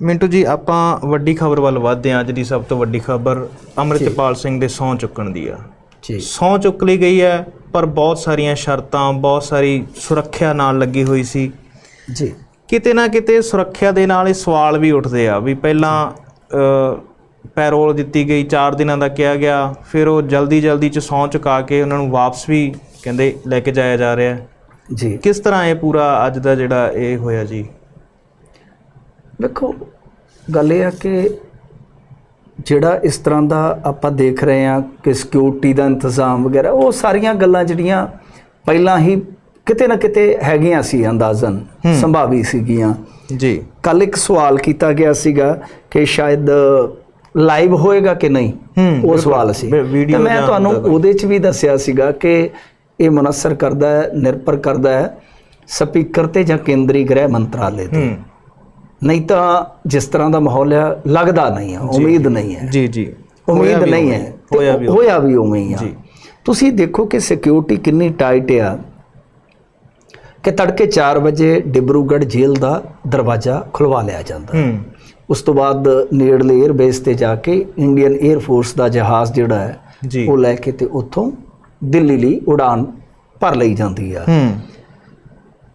ਮਿੰਟੂ ਜੀ ਆਪਾਂ ਵੱਡੀ ਖਬਰ ਵੱਲ ਵਧਦੇ ਹਾਂ। ਅੱਜ ਦੀ ਸਭ ਤੋਂ ਵੱਡੀ ਖਬਰ ਅੰਮ੍ਰਿਤਪਾਲ ਸਿੰਘ ਦੇ ਸਹੁੰ ਚੁੱਕਣ ਦੀ ਆ। ਜੀ। ਸਹੁੰ ਚੁੱਕ ਲਈ ਗਈ ਹੈ ਪਰ ਬਹੁਤ ਸਾਰੀਆਂ ਸ਼ਰਤਾਂ ਬਹੁਤ ਸਾਰੀ ਸੁਰੱਖਿਆ ਨਾਲ ਲੱਗੀ ਹੋਈ ਸੀ। ਜੀ। ਕਿਤੇ ਨਾ ਕਿਤੇ ਸੁਰੱਖਿਆ ਦੇ ਨਾਲ ਇਹ ਸਵਾਲ ਵੀ ਉੱਠਦੇ ਆ ਵੀ ਪਹਿਲਾਂ ਪੈਰੋਲ ਦਿੱਤੀ ਗਈ 4 ਦਿਨਾਂ ਦਾ ਕਿਹਾ ਗਿਆ ਫਿਰ ਉਹ ਜਲਦੀ ਜਲਦੀ ਚ ਸਹੁੰ ਚੁਕਾ ਕੇ ਉਹਨਾਂ ਨੂੰ ਵਾਪਸ ਵੀ ਕਹਿੰਦੇ ਲੈ ਕੇ ਜਾਇਆ ਜਾ ਰਿਹਾ। ਜੀ। ਕਿਸ ਤਰ੍ਹਾਂ ਇਹ ਪੂਰਾ ਅੱਜ ਦਾ ਜਿਹੜਾ ਇਹ ਹੋਇਆ ਜੀ? ਵੇਖੋ ਗੱਲ ਇਹ ਆ ਕਿ ਜਿਹੜਾ ਇਸ ਤਰ੍ਹਾਂ ਦਾ ਆਪਾਂ ਦੇਖ ਰਹੇ ਆ ਕਿ ਸਿਕਿਉਰਿਟੀ ਦਾ ਇੰਤਜ਼ਾਮ ਵਗੈਰਾ ਉਹ ਸਾਰੀਆਂ ਗੱਲਾਂ ਜਿਹੜੀਆਂ ਪਹਿਲਾਂ ਹੀ ਕਿਤੇ ਨਾ ਕਿਤੇ ਹੈਗੀਆਂ ਸੀ ਅੰਦਾਜ਼ਨ ਸੰਭਾਵੀ ਸੀਗੀਆਂ। ਜੀ। ਕੱਲ ਇੱਕ ਸਵਾਲ ਕੀਤਾ ਗਿਆ ਸੀਗਾ ਕਿ ਸ਼ਾਇਦ ਲਾਈਵ ਹੋਏਗਾ ਕਿ ਨਹੀਂ? ਉਹ ਸਵਾਲ ਸੀ। ਤੇ ਮੈਂ ਤੁਹਾਨੂੰ ਹੁੰਦਾ ਉਹਦੇ 'ਚ ਵੀ ਦੱਸਿਆ ਸੀਗਾ ਕਿ ਇਹ ਮਨਸਰ ਕਰਦਾ ਹੈ ਨਿਰਭਰ ਕਰਦਾ ਹੈ ਸਪੀਕਰ ਤੇ ਜਾਂ ਕੇਂਦਰੀ ਗ੍ਰਹਿ ਮੰਤਰਾਲੇ ਤੇ। ਨਹੀਂ ਤਾਂ ਜਿਸ ਤਰ੍ਹਾਂ ਦਾ ਮਾਹੌਲ ਹੈ ਲੱਗਦਾ ਨਹੀਂ ਹੈ ਉਮੀਦ ਨਹੀਂ ਹੈ। ਜੀ ਜੀ। ਉਮੀਦ ਨਹੀਂ ਹੈ। ਹੋਇਆ ਵੀ ਹੋਇਆ ਵੀ ਉਵੇਂ ਹੀ ਆ। ਜੀ। ਤੁਸੀਂ ਦੇਖੋ ਕਿ ਸਿਕਿਉਰਿਟੀ ਕਿੰਨੀ ਟਾਈਟ ਆ ਕਿ ਤੜਕੇ 4 ਵਜੇ ਡਿਬਰੂਗੜ੍ਹ ਜੇਲ੍ਹ ਦਾ ਦਰਵਾਜ਼ਾ ਖੁਲਵਾ ਲਿਆ ਜਾਂਦਾ। ਹੂੰ। ਉਸ ਤੋਂ ਬਾਅਦ ਨੇੜਲੇ 에ਅਰ ਬੇਸ ਤੇ ਜਾ ਕੇ ਇੰਡੀਅਨ 에ਅਰ ਫੋਰਸ ਦਾ ਜਹਾਜ਼ ਜਿਹੜਾ ਹੈ ਉਹ ਲੈ ਕੇ ਤੇ ਉੱਥੋਂ ਦਿੱਲੀ ਲਈ ਉਡਾਨ ਭਰ ਲਈ ਜਾਂਦੀ ਆ। ਹੂੰ।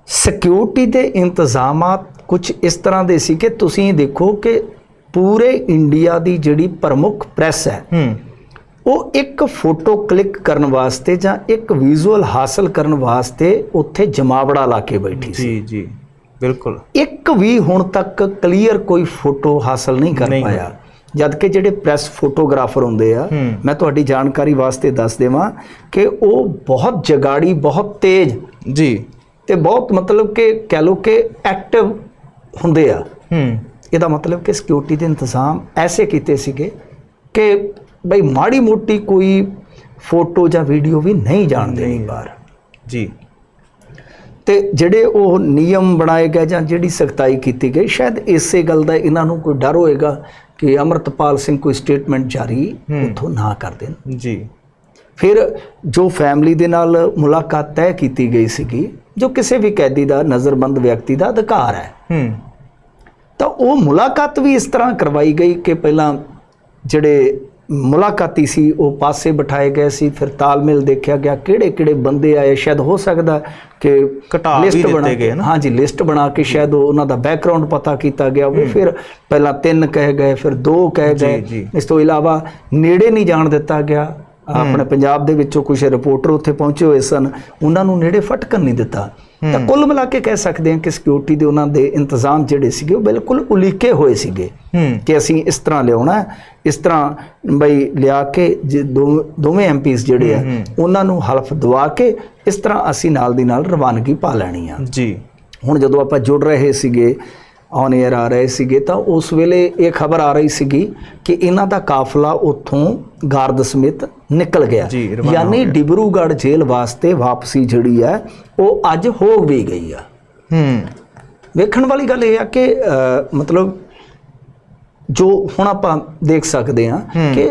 ਸਿਕਿਉਰਿਟੀ ਦੇ ਇੰਤਜ਼ਾਮਾਤ ਕੁਝ ਇਸ ਤਰ੍ਹਾਂ ਦੇ ਸੀ ਕਿ ਤੁਸੀਂ ਦੇਖੋ ਕਿ ਪੂਰੇ ਇੰਡੀਆ ਦੀ ਜਿਹੜੀ ਪ੍ਰਮੁੱਖ ਪ੍ਰੈਸ ਹੈ ਹੂੰ। ਉਹ ਇੱਕ ਫੋਟੋ ਕਲਿੱਕ ਕਰਨ ਵਾਸਤੇ ਜਾਂ ਇੱਕ ਵਿਜ਼ੂਅਲ ਹਾਸਲ ਕਰਨ ਵਾਸਤੇ ਉੱਥੇ ਜਮਾਵੜਾ ਲਾ ਕੇ ਬੈਠੀ ਸੀ। ਜੀ ਜੀ। ਬਿਲਕੁਲ। ਇੱਕ ਵੀ ਹੁਣ ਤੱਕ ਕਲੀਅਰ ਕੋਈ ਫੋਟੋ ਹਾਸਲ ਨਹੀਂ ਕਰ ਪਾਇਆ। ਜਦ ਕਿ ਜਿਹੜੇ ਪ੍ਰੈਸ ਫੋਟੋਗ੍ਰਾਫਰ ਹੁੰਦੇ ਆ। ਮੈਂ ਤੁਹਾਡੀ ਜਾਣਕਾਰੀ ਵਾਸਤੇ ਦੱਸ ਦੇਵਾਂ ਕਿ ਉਹ ਬਹੁਤ ਜਗਾੜੀ ਬਹੁਤ ਤੇਜ਼ ਜੀ। ਤੇ ਬਹੁਤ ਮਤਲਬ ਕਿ ਕਹਿ ਲਓ ਕਿ ਐਕਟਿਵ ਹੁੰਦੇ ਆ। ਹੂੰ। ਇਹਦਾ ਮਤਲਬ ਕਿ ਸਿਕਿਉਰਿਟੀ ਦੇ ਇੰਤਜ਼ਾਮ ਐਸੇ ਕੀਤੇ ਸੀਗੇ ਕਿ ਬਈ ਮਾੜੀ ਮੋਟੀ ਕੋਈ ਫੋਟੋ ਜਾਂ ਵੀਡੀਓ ਵੀ ਨਹੀਂ ਜਾਣ ਦੇਣੀ ਬਾਹਰ। ਜੀ। ਤੇ ਜਿਹੜੇ ਉਹ ਨਿਯਮ ਬਣਾਏ ਗਏ ਜਾਂ ਜਿਹੜੀ ਸਖਤਾਈ ਕੀਤੀ ਗਈ ਸ਼ਾਇਦ ਇਸੇ ਗੱਲ ਦਾ ਇਹਨਾਂ ਨੂੰ ਕੋਈ ਡਰ ਹੋਏਗਾ ਕਿ ਅਮਰਤਪਾਲ ਸਿੰਘ ਕੋਈ ਸਟੇਟਮੈਂਟ ਜਾਰੀ। ਉੱਥੋਂ ਨਾ ਕਰ ਦੇਣ। ਜੀ। ਫਿਰ ਜੋ ਫੈਮਿਲੀ ਦੇ ਨਾਲ ਮੁਲਾਕਾਤ ਤੈਅ ਕੀਤੀ ਗਈ ਸੀਗੀ ਜੋ ਕਿਸੇ ਵੀ ਕੈਦੀ ਦਾ ਨਜ਼ਰਬੰਦ ਵਿਅਕਤੀ ਦਾ ਅਧਿਕਾਰ ਹੈ ਹੂੰ। ਤਾਂ ਉਹ ਮੁਲਾਕਾਤ ਵੀ ਇਸ ਤਰ੍ਹਾਂ ਕਰਵਾਈ ਗਈ ਕਿ ਪਹਿਲਾਂ ਜਿਹੜੇ ਮੁਲਾਕਾਤੀ ਸੀ ਉਹ ਪਾਸੇ ਬਿਠਾਏ ਗਏ ਸੀ ਫਿਰ ਤਾਲਮੇਲ ਦੇਖਿਆ ਗਿਆ ਕਿਹੜੇ ਕਿਹੜੇ ਬੰਦੇ ਆਏ ਸ਼ਾਇਦ ਹੋ ਸਕਦਾ ਕਿ ਘਟਾ ਵੀ ਦਿੱਤੇ ਗਏ ਨਾ। ਹਾਂਜੀ ਲਿਸਟ ਬਣਾ ਕੇ ਸ਼ਾਇਦ ਉਹ ਉਹਨਾਂ ਦਾ ਬੈਕਗ੍ਰਾਉਂਡ ਪਤਾ ਕੀਤਾ ਗਿਆ ਉਹ ਫਿਰ ਪਹਿਲਾਂ ਤਿੰਨ ਕਹਿ ਗਏ ਫਿਰ ਦੋ ਕਹਿ ਗਏ। ਇਸ ਤੋਂ ਇਲਾਵਾ ਨੇੜੇ ਨਹੀਂ ਜਾਣ ਦਿੱਤਾ ਗਿਆ ਆਪਣੇ ਪੰਜਾਬ ਦੇ ਵਿੱਚੋਂ ਕੁਝ ਰਿਪੋਰਟਰ ਉੱਥੇ ਪਹੁੰਚੇ ਹੋਏ ਸਨ ਉਹਨਾਂ ਨੂੰ ਨੇੜੇ ਫਟਕਣ ਨਹੀਂ ਦਿੱਤਾ। ਤਾਂ ਕੁੱਲ ਮਿਲਾ ਕੇ ਕਹਿ ਸਕਦੇ ਹਾਂ ਕਿ ਸਿਕਿਉਰਿਟੀ ਦੇ ਉਹਨਾਂ ਦੇ ਇੰਤਜ਼ਾਮ ਜਿਹੜੇ ਸੀਗੇ ਉਹ ਬਿਲਕੁਲ ਉਲੀਕੇ ਹੋਏ ਸੀਗੇ ਕਿ ਅਸੀਂ ਇਸ ਤਰ੍ਹਾਂ ਲਿਆਉਣਾ ਇਸ ਤਰ੍ਹਾਂ ਬਈ ਲਿਆ ਕੇ ਜੇ ਦੋਵੇਂ ਐਮਪੀਸ ਜਿਹੜੇ ਆ ਉਹਨਾਂ ਨੂੰ ਹਲਫ ਦਵਾ ਕੇ ਇਸ ਤਰ੍ਹਾਂ ਅਸੀਂ ਨਾਲ ਦੀ ਨਾਲ ਰਵਾਨਗੀ ਪਾ ਲੈਣੀ ਆ। ਜੀ। ਹੁਣ ਜਦੋਂ ਆਪਾਂ ਜੁੜ ਰਹੇ ਸੀਗੇ ਔਨ 에ਅਰ ਆ ਰਹੇ ਸੀਗੇ ਤਾਂ ਉਸ ਵੇਲੇ ਇਹ ਖਬਰ ਆ ਰਹੀ ਸੀਗੀ ਕਿ ਇਹਨਾਂ ਦਾ ਕਾਫਲਾ ਉੱਥੋਂ ਗਾਰਦ ਸਮੇਤ ਨਿਕਲ ਗਿਆ। ਯਾਨੀ ਡਿਬਰੂਗੜ੍ਹ ਜੇਲ੍ਹ ਵਾਸਤੇ ਵਾਪਸੀ ਜਿਹੜੀ ਹੈ ਉਹ ਅੱਜ ਹੋ ਵੀ ਗਈ ਆ। ਹੂੰ। ਵੇਖਣ ਵਾਲੀ ਗੱਲ ਇਹ ਆ ਕਿ ਮਤਲਬ ਜੋ ਹੁਣ ਆਪਾਂ ਦੇਖ ਸਕਦੇ ਹੂੰ। ਕਿ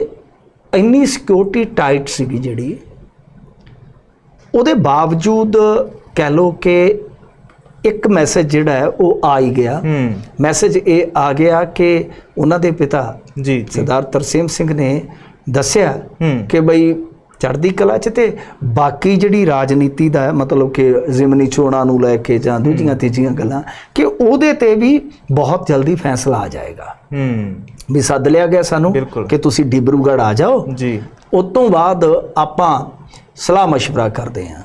ਇੰਨੀ ਸਿਕਿਉਰਿਟੀ ਟਾਈਟ ਸੀਗੀ ਜਿਹੜੀ ਉਹਦੇ ਬਾਵਜੂਦ ਕਹਿ ਲੋ ਕਿ ਇੱਕ ਮੈਸੇਜ ਜਿਹੜਾ ਹੈ ਉਹ ਆ ਹੀ ਗਿਆ ਹੂੰ ਮੈਸੇਜ ਇਹ ਆ ਗਿਆ ਕਿ ਉਹਨਾਂ ਦੇ ਪਿਤਾ ਜੀ ਜੀ ਸਰਦਾਰ ਤਰਸੇਮ ਸਿੰਘ ਨੇ ਦੱਸਿਆ ਹੂੰ ਕਿ ਬਈ ਚੜ੍ਹਦੀ ਕਲਾ ਚ ਤੇ ਬਾਕੀ ਜਿਹੜੀ ਰਾਜਨੀਤੀ ਦਾ ਹੈ, ਮਤਲਬ ਕਿ ਜ਼ਿਮਨੀ ਚੋਣਾਂ ਨੂੰ ਲੈ ਕੇ ਜਾਂ ਦੂਜੀਆਂ ਤੀਜੀਆਂ ਗੱਲਾਂ ਕਿ ਉਹਦੇ ਤੇ ਵੀ ਬਹੁਤ ਜਲਦੀ ਫੈਸਲਾ ਆ ਜਾਏਗਾ ਹੂੰ ਵੀ ਸੱਦ ਲਿਆ ਗਿਆ ਸਾਨੂੰ ਬਿਲਕੁਲ। ਕਿ ਤੁਸੀਂ ਡਿਬਰੂਗੜ੍ਹ ਆ ਜਾਓ ਜੀ ਉਸ ਤੋਂ ਬਾਅਦ ਆਪਾਂ ਸਲਾਹ مشورہ ਕਰਦੇ ਹਾਂ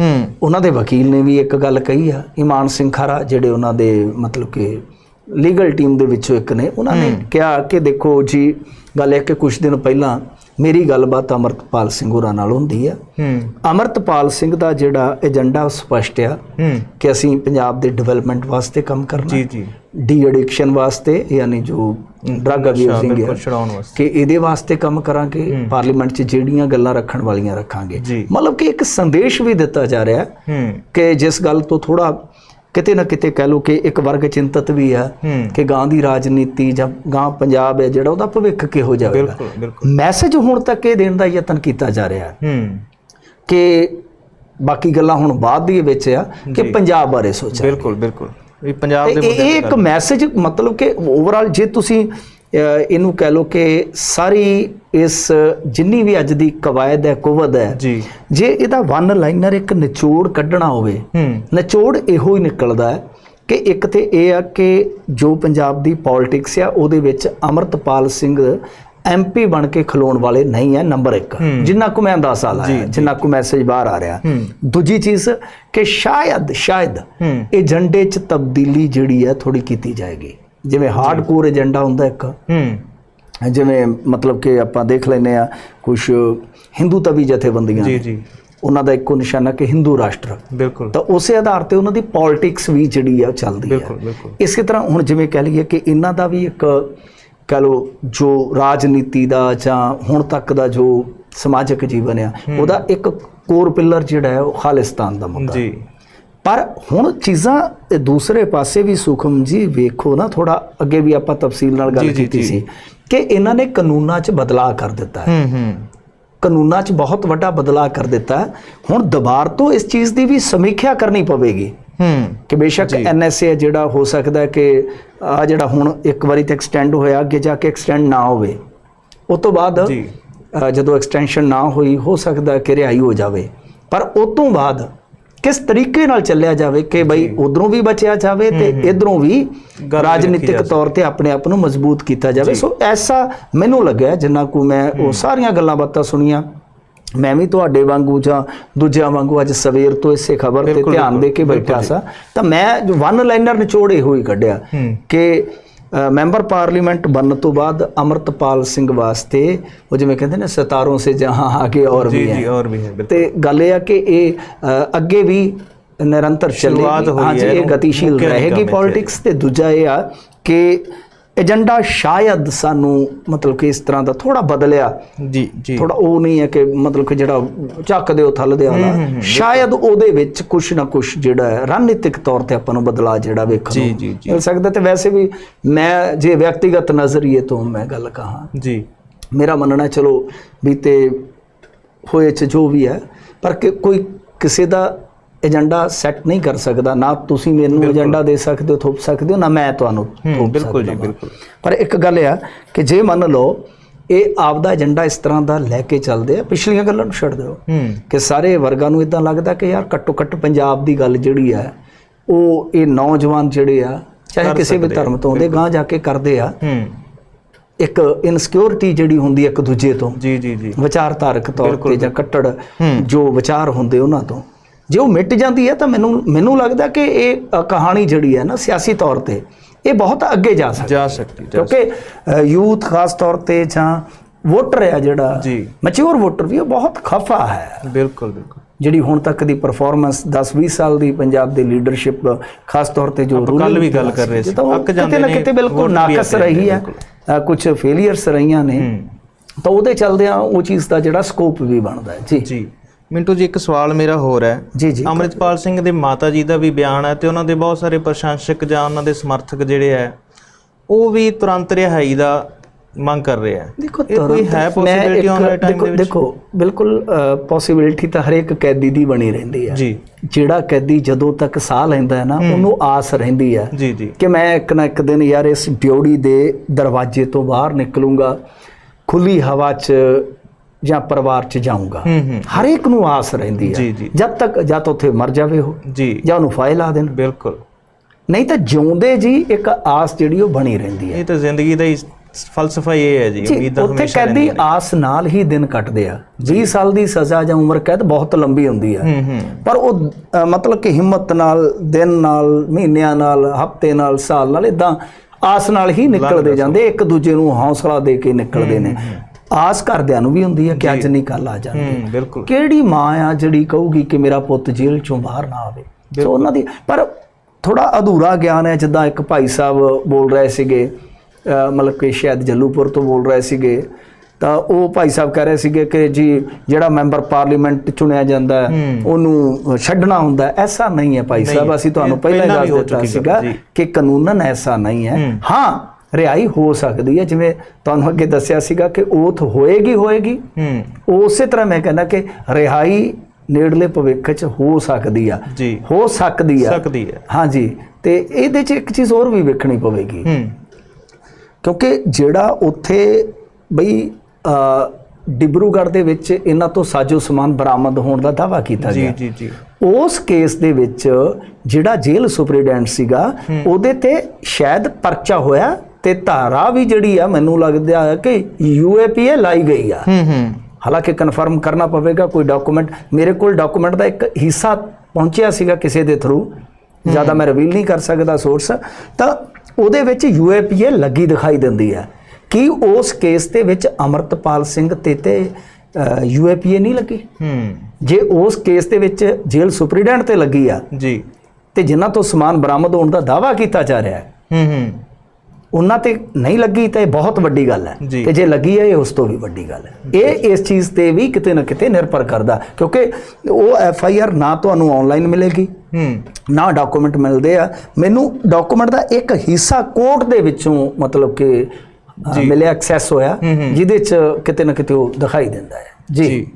ਹੂੰ। ਉਹਨਾਂ ਦੇ ਵਕੀਲ ਨੇ ਵੀ ਇੱਕ ਗੱਲ ਕਹੀ ਆ ਇਮਾਨ ਸਿੰਘ ਖਾਰਾ ਜਿਹੜੇ ਉਹਨਾਂ ਦੇ ਮਤਲਬ ਕਿ ਲੀਗਲ ਟੀਮ ਦੇ ਵਿੱਚੋਂ ਇੱਕ ਨੇ ਉਹਨਾਂ ਨੇ ਕਿਹਾ ਕਿ ਦੇਖੋ ਜੀ ਗੱਲ ਇਹ ਕਿ ਕੁਝ ਦਿਨ ਪਹਿਲਾਂ ਮੇਰੀ ਗੱਲਬਾਤ ਅਮਰਤਪਾਲ ਸਿੰਘ ਹੋਰਾਂ ਨਾਲ ਹੁੰਦੀ ਆ। ਹੂੰ। ਅਮਰਤਪਾਲ ਸਿੰਘ ਦਾ ਜਿਹੜਾ ਏਜੰਡਾ ਸਪਸ਼ਟ ਆ ਕਿ ਅਸੀਂ ਪੰਜਾਬ ਦੇ ਡਿਵੈਲਪਮੈਂਟ ਵਾਸਤੇ ਕੰਮ ਕਰਨਾ। ਜੀ ਜੀ। ਡੀ ਐਡਿਕਸ਼ਨ ਵਾਸਤੇ ਯਾਨੀ ਜੋ ਡਰੱਗ ਅਬਿਊਜ਼ਿੰਗ ਹੈ ਕਿ ਇਹਦੇ ਵਾਸਤੇ ਕੰਮ ਕਰਾਂਗੇ ਪਾਰਲੀਮੈਂਟ 'ਚ ਜਿਹੜੀਆਂ ਗੱਲਾਂ ਰੱਖਣ ਵਾਲੀਆਂ ਰੱਖਾਂਗੇ। ਮਤਲਬ ਕਿ ਇੱਕ ਸੰਦੇਸ਼ ਵੀ ਦਿੱਤਾ ਜਾ ਰਿਹਾ ਕਿ ਜਿਸ ਗੱਲ ਤੋਂ ਥੋੜਾ ਕਿਤੇ ਨਾ ਕਿਤੇ ਕਹਿ ਲਓ ਕਿ ਇੱਕ ਵਰਗ ਚਿੰਤਤ ਵੀ ਆ ਕਿ ਗਾਂ ਦੀ ਰਾਜਨੀਤੀ ਜਾਂ ਗਾਂ ਪੰਜਾਬ ਹੈ ਜਿਹੜਾ ਉਹਦਾ ਭਵਿੱਖ ਕਿਹੋ ਜਾਵੇਗਾ ਬਿਲਕੁਲ ਬਿਲਕੁਲ। ਮੈਸੇਜ ਹੁਣ ਤੱਕ ਇਹ ਦੇਣ ਦਾ ਯਤਨ ਕੀਤਾ ਜਾ ਰਿਹਾ ਹੈ ਕਿ ਬਾਕੀ ਗੱਲਾਂ ਹੁਣ ਬਾਅਦ ਦੀ ਵਿੱਚ ਆ ਕਿ ਪੰਜਾਬ ਬਾਰੇ ਸੋਚਾਂ ਬਿਲਕੁਲ ਬਿਲਕੁਲ। ਵੀ ਪੰਜਾਬ ਦੇ ਇਹ ਇਹ ਇੱਕ ਮੈਸੇਜ ਮਤਲਬ ਕਿ ਓਵਰਆਲ ਜੇ ਤੁਸੀਂ ਇਹਨੂੰ ਕਹਿ ਲਓ ਕਿ ਸਾਰੀ ਇਸ ਜਿੰਨੀ ਵੀ ਅੱਜ ਦੀ ਕਵਾਇਦ ਹੈ ਕੁਵਦ ਹੈ ਜੀ। ਜੇ ਇਹਦਾ ਵਨ ਲਾਈਨਰ ਇੱਕ ਨਿਚੋੜ ਕੱਢਣਾ ਹੋਵੇ ਹੂੰ। ਨਿਚੋੜ ਇਹੋ ਹੀ ਨਿਕਲਦਾ ਹੈ ਕਿ ਇੱਕ ਤੇ ਇਹ ਆ ਕਿ ਜੋ ਪੰਜਾਬ ਦੀ ਪੋਲਿਟਿਕਸ ਆ ਉਹਦੇ ਵਿੱਚ ਅਮਰਤਪਾਲ ਸਿੰਘ ਐਮਪੀ ਬਣ ਕੇ ਖਲੋਣ ਵਾਲੇ ਨਹੀਂ ਹੈ ਨੰਬਰ 1 ਹੂੰ। ਜਿੰਨਾ ਕੁ ਮੈਂ ਅੰਦਾਜ਼ਾ ਲਾਇਆ ਜਿੰਨਾ ਕੁ ਮੈਸੇਜ ਬਾਹਰ ਆ ਰਿਹਾ। ਦੂਜੀ ਚੀਜ਼ ਕਿ ਸ਼ਾਇਦ ਸ਼ਾਇਦ ਹੂੰ। ਏਜੰਡੇ 'ਚ ਤਬਦੀਲੀ ਜਿਹੜੀ ਹੈ ਥੋੜੀ ਕੀਤੀ ਜਾਏਗੀ। ਜਿਵੇਂ ਹਾਰਡਕੋਰ ਏਜੰਡਾ ਹੁੰਦਾ ਇੱਕ। ਹੂੰ। ਜਿਵੇਂ ਮਤਲਬ ਕਿ ਆਪਾਂ ਦੇਖ ਲੈਨੇ ਆ ਕੁਝ ਹਿੰਦੂ ਤਵੀ ਜਥੇਬੰਦੀਆਂ ਜੀ। ਜੀ। ਉਹਨਾਂ ਦਾ ਇੱਕੋ ਨਿਸ਼ਾਨਾ ਕਿ ਹਿੰਦੂ ਰਾਸ਼ਟਰ। ਬਿਲਕੁਲ। ਤਾਂ ਉਸੇ ਆਧਾਰ ਤੇ ਉਹਨਾਂ ਦੀ ਪੋਲਿਟਿਕਸ ਵੀ ਜਿਹੜੀ ਆ ਚੱਲਦੀ ਹੈ ਬਿਲਕੁਲ ਬਿਲਕੁਲ। ਇਸੇ ਤਰ੍ਹਾਂ ਹੁਣ ਜਿਵੇਂ ਕਹਿ ਲਈਏ ਕਿ ਇਹਨਾਂ ਦਾ ਵੀ ਇੱਕ ਕਹ ਲਓ ਜੋ ਰਾਜਨੀਤੀ ਦਾ ਜਾਂ ਹੁਣ ਤੱਕ ਦਾ ਜੋ ਸਮਾਜਿਕ ਜੀਵਨ ਆ ਉਹਦਾ ਇੱਕ ਕੋਰ ਪਿਲਰ ਜਿਹੜਾ ਹੈ ਉਹ ਖਾਲਿਸਤਾਨ ਦਾ ਮੁੱਦਾ। ਜੀ। ਪਰ ਹੁਣ ਚੀਜ਼ਾਂ ਦੂਸਰੇ ਪਾਸੇ ਵੀ ਸੁਖਮ ਜੀ ਵੇਖੋ ਨਾ ਥੋੜਾ ਅੱਗੇ ਵੀ ਆਪਾਂ ਤਫਸੀਲ ਨਾਲ ਗੱਲ ਕੀਤੀ। ਸੀ ਕਿ ਇਹਨਾਂ ਨੇ ਕਾਨੂੰਨਾਂ 'ਚ ਬਦਲਾਅ ਕਰ ਦਿੱਤਾ ਹੈ। ਹੂੰ ਹੂੰ। ਕਾਨੂੰਨਾਂ 'ਚ ਬਹੁਤ ਵੱਡਾ ਬਦਲਾਅ ਕਰ ਦਿੱਤਾ ਹੁਣ ਦੁਬਾਰ ਤੋਂ ਇਸ ਚੀਜ਼ ਦੀ ਵੀ ਸਮੀਖਿਆ ਕਰਨੀ ਪਵੇਗੀ। ਹੂੰ। ਕਿ ਬੇਸ਼ੱਕ ਐਨਐਸਏ ਜਿਹੜਾ ਹੋ ਸਕਦਾ ਕਿ ਆ ਜਿਹੜਾ ਹੁਣ ਇੱਕ ਵਾਰੀ ਤੇ ਐਕਸਟੈਂਡ ਹੋਇਆ ਅੱਗੇ ਜਾ ਕੇ ਐਕਸਟੈਂਡ ਨਾ ਹੋਵੇ। ਉਸ ਤੋਂ ਬਾਅਦ ਜਦੋਂ ਐਕਸਟੈਂਸ਼ਨ ਨਾ ਹੋਈ ਹੋ ਸਕਦਾ ਕਿ ਰਿਹਾਈ ਹੋ ਜਾਵੇ। ਪਰ ਉਸ ਤੋਂ ਬਾਅਦ ਕਿਸ ਤਰੀਕੇ ਨਾਲ ਚੱਲਿਆ ਜਾਵੇ ਕਿ ਬਈ ਉਧਰੋਂ ਵੀ ਬਚਿਆ ਜਾਵੇ ਤੇ ਇਧਰੋਂ ਵੀ ਰਾਜਨੀਤਿਕ ਜਾ ਤੌਰ ਤੇ ਆਪਣੇ ਆਪ ਨੂੰ ਮਜ਼ਬੂਤ ਕੀਤਾ ਜਾਵੇ। ਸੋ ਐਸਾ ਮੈਨੂੰ ਲੱਗਿਆ ਜਿੰਨਾ ਕੁ ਮੈਂ ਉਹ ਸਾਰੀਆਂ ਗੱਲਾਂ ਬਾਤਾਂ ਸੁਣੀਆਂ। ਮੈਂ ਵੀ ਤੁਹਾਡੇ ਵਾਂਗੂ ਜਾਂ ਦੂਜਿਆਂ ਵਾਂਗੂ ਅੱਜ ਸਵੇਰ ਤੋਂ ਇਸੇ ਖਬਰ ਤੇ ਧਿਆਨ ਦੇ ਕੇ ਬੈਠਾ ਸਾਂ। ਤਾਂ ਮੈਂ ਵਨ ਲਾਈਨਰ ਨਿਚੋੜੇ ਹੋਈ ਕੱਢਿਆ ਕਿ ਮੈਂਬਰ ਪਾਰਲੀਮੈਂਟ ਬਣਨ ਤੋਂ ਬਾਅਦ ਅਮਰਤਪਾਲ ਸਿੰਘ ਵਾਸਤੇ ਉਹ ਜਿਵੇਂ ਕਹਿੰਦੇ ਨੇ ਸਿਤਾਰੋਂ ਸੇ ਜਹਾਂ ਆਗੇ ਔਰ ਜੀ ਵੀ ਜੀ ਹੈ ਔਰ ਵੀ ਹੈ ਤੇ ਗੱਲ ਇਹ ਆ ਕਿ ਇਹ ਅੱਗੇ ਵੀ ਨਿਰੰਤਰ ਚੱਲੇਗੀ। ਹਾਂਜੀ ਹੈ, ਇਹ ਗਤੀਸ਼ੀਲ ਰਹੇਗੀ। ਪੋਲਿਟਿਕਸ ਤੇ। ਦੂਜਾ ਇਹ ਆ ਕਿ ਏਜੰਡਾ ਸ਼ਾਇਦ ਸਾਨੂੰ ਮਤਲਬ ਕਿ ਇਸ ਤਰ੍ਹਾਂ ਦਾ ਥੋੜਾ ਬਦਲਿਆ। ਜੀ ਜੀ। ਥੋੜਾ ਉਹ ਨਹੀਂ ਹੈ ਕਿ ਮਤਲਬ ਕਿ ਜਿਹੜਾ ਚੱਕ ਦਿਓ ਥੱਲ ਦੇ ਵਾਲਾ ਸ਼ਾਇਦ ਉਹਦੇ ਵਿੱਚ ਕੁਛ ਨਾ ਕੁਛ ਜਿਹੜਾ ਹੈ ਰਣਨੀਤਿਕ ਤੌਰ ਤੇ ਆਪਾਂ ਨੂੰ ਬਦਲਾਅ ਜਿਹੜਾ ਵੇਖਣ ਨੂੰ। ਮਿਲ ਸਕਦਾ। ਤੇ ਵੈਸੇ ਵੀ ਮੈਂ ਜੇ ਵਿਅਕਤੀਗਤ ਨਜ਼ਰੀਏ ਤੋਂ ਮੈਂ ਗੱਲ ਕਹਾਂ ਜੀ। ਮੇਰਾ ਮੰਨਣਾ ਚਲੋ ਵੀ ਤੇ ਹੋਏ ਚ ਜੋ ਵੀ ਹੈ ਪਰ ਕਿ ਕੋਈ ਕਿਸੇ ਦਾ ਏਜੰਡਾ ਸੈੱਟ ਨਹੀਂ ਕਰ ਸਕਦਾ। ਨਾ ਤੁਸੀਂ ਮੈਨੂੰ ਏਜੰਡਾ ਦੇ ਸਕਦੇ ਹੋ ਥੋਪ ਸਕਦੇ ਹੋ ਨਾ ਮੈਂ ਤੁਹਾਨੂੰ ਥੋਪ ਬਿਲਕੁਲ ਜੀ। ਬਿਲਕੁਲ। ਪਰ ਇੱਕ ਗੱਲ ਇਹ ਆ ਕਿ ਜੇ ਮੰਨ ਲਓ ਇਹ ਆਪਦਾ ਏਜੰਡਾ ਇਸ ਤਰ੍ਹਾਂ ਦਾ ਲੈ ਕੇ ਚੱਲਦੇ ਆ ਪਿਛਲੀਆਂ ਗੱਲਾਂ ਨੂੰ ਛੱਡ ਦਿਓ। ਕਿ ਸਾਰੇ ਵਰਗਾਂ ਨੂੰ ਇਦਾਂ ਲੱਗਦਾ ਕਿ ਯਾਰ ਘੱਟੋ ਘੱਟ ਪੰਜਾਬ ਦੀ ਗੱਲ ਜਿਹੜੀ ਹੈ ਉਹ ਇਹ ਨੌਜਵਾਨ ਜਿਹੜੇ ਆ ਚਾਹੇ ਕਿਸੇ ਵੀ ਆ, ਧਰਮ ਤੋਂ ਦੇ ਗਾਂ ਜਾ ਕੇ ਕਰਦੇ ਆ। ਇੱਕ ਇਨਸਿਕਿਉਰਿਟੀ ਜਿਹੜੀ ਹੁੰਦੀ ਇੱਕ ਦੂਜੇ ਤੋਂ। ਜੀ ਜੀ ਜੀ। ਵਿਚਾਰਧਾਰਕ ਤੌਰ ਤੇ ਜਾਂ ਕੱਟੜ। ਜੋ ਵਿਚਾਰ ਹੁੰਦੇ ਉਹਨਾਂ ਤੋਂ। ਜੇ ਉਹ ਮਿਟ ਜਾਂਦੀ ਹੈ ਤਾਂ ਮੈਨੂੰ ਮੈਨੂੰ ਲੱਗਦਾ ਕਿ ਇਹ ਕਹਾਣੀ ਜਿਹੜੀ ਹੈ ਨਾ ਸਿਆਸੀ ਤੌਰ ਤੇ ਇਹ ਬਹੁਤ ਅੱਗੇ ਜਾ ਸਕਦੀ ਜਾ ਸਕਦੀ ਕਿਉਂਕਿ ਯੂਥ ਖਾਸ ਤੌਰ ਤੇ ਜਾਂ ਵੋਟਰ ਹੈ ਜਿਹੜਾ। ਮੈਚੁਰ ਵੋਟਰ ਵੀ ਉਹ ਬਹੁਤ ਖਫਾ ਹੈ। ਬਿਲਕੁਲ ਬਿਲਕੁਲ। ਜਿਹੜੀ ਹੁਣ ਤੱਕ ਦੀ ਪਰਫਾਰਮੈਂਸ 10-20 ਸਾਲ ਦੀ ਪੰਜਾਬ ਦੀ ਲੀਡਰਸ਼ਿਪ ਖਾਸ ਤੌਰ ਤੇ ਜੋ ruling ਵੀ ਗੱਲ ਕਰ ਰਹੇ ਸੀ। ਅੱਕ ਜਾਂਦੇ ਕਿਤੇ ਨਾ ਕਿਤੇ ਵੋਟ ਬਿਲਕੁਲ ਨਾਕਸ ਰਹੀ ਹੈ। ਕੁਝ ਫੇਲੀਅਰਸ ਰਹੀਆਂ ਨੇ। ਤਾਂ ਉਹਦੇ ਚੱਲਦਿਆਂ ਉਹ ਚੀਜ਼ ਦਾ ਜਿਹੜਾ ਸਕੋਪ ਵੀ ਬਣਦਾ ਹੈ। ਜੀ। ਜੀ। ਮਿੰਟੂ ਜੀ ਇੱਕ ਸਵਾਲ ਮੇਰਾ ਹੋਰ ਹੈ। ਜੀ ਜੀ। ਅੰਮ੍ਰਿਤਪਾਲ ਸਿੰਘ ਦੇ ਮਾਤਾ ਜੀ ਦਾ ਵੀ ਬਿਆਨ ਹੈ ਤੇ ਉਹਨਾਂ ਦੇ ਬਹੁਤ ਸਾਰੇ ਪ੍ਰਸ਼ੰਸਕ ਜਾਂ ਉਹਨਾਂ ਦੇ ਸਮਰਥਕ ਜਿਹੜੇ ਹੈ ਉਹ ਵੀ ਤੁਰੰਤ ਰਿਹਾਈ ਦਾ ਮੰਗ ਕਰ ਰਹੇ ਆ ਦੇਖੋ ਕੋਈ ਹੈ ਪੋਸਿਬਿਲਿਟੀ ਟਾਈਮ ਦੇਖੋ ਦੇ ਵਿੱਚ? ਦੇਖੋ ਬਿਲਕੁਲ ਪੋਸਿਬਿਲਿਟੀ ਤਾਂ ਹਰੇਕ ਕੈਦੀ ਦੀ ਬਣੀ ਰਹਿੰਦੀ ਹੈ। ਜੀ। ਜਿਹੜਾ ਕੈਦੀ ਜਦੋਂ ਤੱਕ ਸਾਹ ਲੈਂਦਾ ਹੈ ਨਾ ਉਹਨੂੰ ਆਸ ਰਹਿੰਦੀ ਹੈ ਜੀ ਜੀ। ਕਿ ਮੈਂ ਇੱਕ ਨਾ ਇੱਕ ਦਿਨ ਯਾਰ ਇਸ ਡਿਉੜੀ ਦੇ ਦਰਵਾਜ਼ੇ ਤੋਂ ਬਾਹਰ ਨਿਕਲੂੰਗਾ ਖੁੱਲੀ ਹਵਾ 'ਚ ਜਾਂ ਪਰਿਵਾਰ 'ਚ ਜਾਊਂਗਾ। ਹੂੰ ਹੂੰ। ਹਰੇਕ ਨੂੰ ਆਸ ਰਹਿੰਦੀ ਹੈ। ਜਦ ਤੱਕ ਜਾਂ ਤਾਂ ਉੱਥੇ ਮਰ ਜਾਵੇ ਉਹ ਜੀ। ਜਾਂ ਉਹਨੂੰ ਫਾਇਲ ਲਾ ਦੇਣ। ਬਿਲਕੁਲ। ਨਹੀਂ ਤਾਂ ਜਿਉਂਦੇ ਜੀ ਇੱਕ ਆਸ ਜਿਹੜੀ ਉਹ ਬਣੀ ਰਹਿੰਦੀ ਹੈ। ਇਹ ਤਾਂ ਜ਼ਿੰਦਗੀ ਦਾ ਹੀ ਫਲਸਫਾ ਇਹ ਹੈ ਜੀ। ਉਮੀਦਾਂ ਉੱਥੇ ਹਮੇਸ਼ਾ ਕੈਦੀ ਰਹਿੰਦੀਆਂ ਆਸ ਨਾਲ ਹੀ ਦਿਨ ਕੱਟਦੇ ਆ। 20 ਸਾਲ ਦੀ ਸਜ਼ਾ ਜਾਂ ਉਮਰ ਕੈਦ ਬਹੁਤ ਲੰਬੀ ਹੁੰਦੀ ਆ। ਹੂੰ ਪਰ ਉਹ ਮਤਲਬ ਕਿ ਹਿੰਮਤ ਨਾਲ ਦਿਨ ਨਾਲ ਮਹੀਨਿਆਂ ਨਾਲ ਹਫ਼ਤੇ ਨਾਲ ਸਾਲ ਨਾਲ ਇਦਾਂ ਆਸ ਨਾਲ ਹੀ ਨਿਕਲਦੇ ਜਾਂਦੇ। ਇੱਕ ਦੂਜੇ ਨੂੰ ਹੌਸਲਾ ਦੇ ਕੇ ਨਿਕਲਦੇ ਨੇ। ਆਸ ਘਰਦਿਆਂ ਨੂੰ ਵੀ ਹੁੰਦੀ ਹੈ ਕਿ ਅੱਜ ਨਹੀਂ ਕੱਲ ਆ ਜਾਣਗੇ। ਬਿਲਕੁਲ। ਕਿਹੜੀ ਮਾਂ ਆ ਜਿਹੜੀ ਕਹੂਗੀ ਕਿ ਮੇਰਾ ਪੁੱਤ ਜੇਲ੍ਹ ਚੋਂ ਬਾਹਰ ਨਾ ਆਵੇ? ਸੋ ਉਹਨਾਂ ਦੀ ਪਰ ਥੋੜਾ ਅਧੂਰਾ ਗਿਆਨ ਹੈ ਜਿੱਦਾਂ ਇੱਕ ਭਾਈ ਸਾਹਿਬ ਬੋਲ ਰਹੇ ਸੀਗੇ ਮਤਲਬ ਕਿ ਸ਼ਾਇਦ ਜੱਲੂਪੁਰ ਤੋਂ ਬੋਲ ਰਹੇ ਸੀਗੇ ਤਾਂ ਉਹ ਭਾਈ ਸਾਹਿਬ ਕਹਿ ਰਹੇ ਸੀਗੇ ਕਿ ਜੀ ਜਿਹੜਾ ਮੈਂਬਰ ਪਾਰਲੀਮੈਂਟ ਚੁਣਿਆ ਜਾਂਦਾ ਉਹਨੂੰ ਛੱਡਣਾ ਹੁੰਦਾ। ਐਸਾ ਨਹੀਂ ਹੈ ਭਾਈ ਸਾਹਿਬ ਅਸੀਂ ਤੁਹਾਨੂੰ ਪਹਿਲਾਂ ਹੀ ਦੱਸ ਦਿੱਤਾ ਸੀਗਾ। ਕਿ ਕਾਨੂੰਨਨ ਐਸਾ ਨਹੀਂ ਹੈ। ਹੂੰ। ਰਿਹਾਈ ਹੋ ਸਕਦੀ ਹੈ। ਜਿਵੇਂ ਤੁਹਾਨੂੰ ਅੱਗੇ ਦੱਸਿਆ ਸੀਗਾ ਕਿ ਓਥ ਹੋਏਗੀ ਹੋਏਗੀ। ਹੂੰ। ਉਸੇ ਤਰ੍ਹਾਂ ਮੈਂ ਕਹਿੰਦਾ ਕਿ ਰਿਹਾਈ ਨੇੜਲੇ ਭਵਿੱਖ 'ਚ ਹੋ ਸਕਦੀ ਆ। ਜੀ। ਹੋ ਸਕਦੀ ਆ। ਸਕਦੀ ਹੈ। ਹਾਂਜੀ। ਤੇ ਇਹਦੇ 'ਚ ਇੱਕ ਚੀਜ਼ ਹੋਰ ਵੀ ਵੇਖਣੀ ਪਵੇਗੀ। ਹੂੰ। ਕਿਉਂਕਿ ਜਿਹੜਾ ਉੱਥੇ ਬਈ ਅ, ਡਿਬਰੂਗੜ੍ਹ ਦੇ ਵਿੱਚ ਇਹਨਾਂ ਤੋਂ ਸਾਜੋ ਸਮਾਨ ਬਰਾਮਦ ਹੋਣ ਦਾ ਦਾਵਾ ਕੀਤਾ ਜੀ ਗਿਆ। ਜੀ ਜੀ। ਉਸ ਕੇਸ ਦੇ ਵਿੱਚ ਜਿਹੜਾ ਜੇਲ੍ਹ ਸੁਪਰੀਡੈਂਟ ਸੀਗਾ ਉਹਦੇ ਤੇ ਸ਼ਾਇਦ ਪਰਚਾ ਹੋਇਆ। ਤੇ ਧਾਰਾ ਵੀ ਜਿਹੜੀ ਆ ਮੈਨੂੰ ਲੱਗਦਾ ਹੈ ਕਿ ਯੂਏਪੀਏ ਲਾਈ ਗਈ ਆ। ਹੂੰ ਹੂੰ। ਹਾਲਾਂਕਿ ਕਨਫਰਮ ਕਰਨਾ ਪਵੇਗਾ ਕੋਈ ਡਾਕੂਮੈਂਟ ਮੇਰੇ ਕੋਲ ਡਾਕੂਮੈਂਟ ਦਾ ਇੱਕ ਹਿੱਸਾ ਪਹੁੰਚਿਆ ਸੀਗਾ ਕਿਸੇ ਦੇ ਥਰੂ ਜ਼ਿਆਦਾ ਮੈਂ ਰਿਵੀਲ ਨਹੀਂ ਕਰ ਸਕਦਾ ਸੋਰਸ ਤਾਂ ਉਹਦੇ ਵਿੱਚ ਯੂਏਪੀਏ ਲੱਗੀ ਦਿਖਾਈ ਦਿੰਦੀ ਹੈ ਕਿ ਉਸ ਕੇਸ ਦੇ ਵਿੱਚ ਅਮਰਤਪਾਲ ਸਿੰਘ ਤੇ ਤੇ ਯੂਏਪੀਏ ਨਹੀਂ ਲੱਗੀ। ਹੂੰ। ਜੇ ਉਸ ਕੇਸ ਦੇ ਵਿੱਚ ਜੇਲ੍ਹ ਸੁਪਰੀਡੈਂਟ ਤੇ ਲੱਗੀ ਆ ਜੀ। ਤੇ ਜਿਨ੍ਹਾਂ ਤੋਂ ਸਮਾਨ ਬਰਾਮਦ ਹੋਣ ਦਾ ਦਾਵਾ ਕੀਤਾ ਜਾ ਰਿਹਾ ਹੈ ਹੂੰ ਹੂੰ। ਉਹਨਾਂ ਤੇ ਨਹੀਂ ਲੱਗੀ ਤਾਂ ਇਹ ਬਹੁਤ ਵੱਡੀ ਗੱਲ ਹੈ। ਤੇ ਜੇ ਲੱਗੀ ਹੈ ਇਹ ਉਸ ਤੋਂ ਵੀ ਵੱਡੀ ਗੱਲ ਹੈ। ਇਹ ਇਸ ਚੀਜ਼ ਤੇ ਵੀ ਕਿਤੇ ਨਾ ਕਿਤੇ ਨਿਰਭਰ ਕਰਦਾ ਕਿਉਂਕਿ ਉਹ ਐਫ ਆਈ ਆਰ ਨਾ ਤੁਹਾਨੂੰ ਆਨਲਾਈਨ ਮਿਲੇਗੀ ਹੂੰ। ਨਾ ਡਾਕੂਮੈਂਟ ਮਿਲਦੇ ਆ। ਮੈਨੂੰ ਡਾਕੂਮੈਂਟ ਦਾ ਇੱਕ ਹਿੱਸਾ ਕੋਰਟ ਦੇ ਵਿੱਚੋਂ ਮਤਲਬ ਕਿ ਮਿਲਿਆ ਐਕਸੈਸ ਹੋਇਆ ਜਿਹਦੇ ਚ ਕਿਤੇ ਨਾ ਕਿਤੇ ਉਹ ਦਿਖਾਈ ਦਿੰਦਾ ਹੈ। ਜੀ।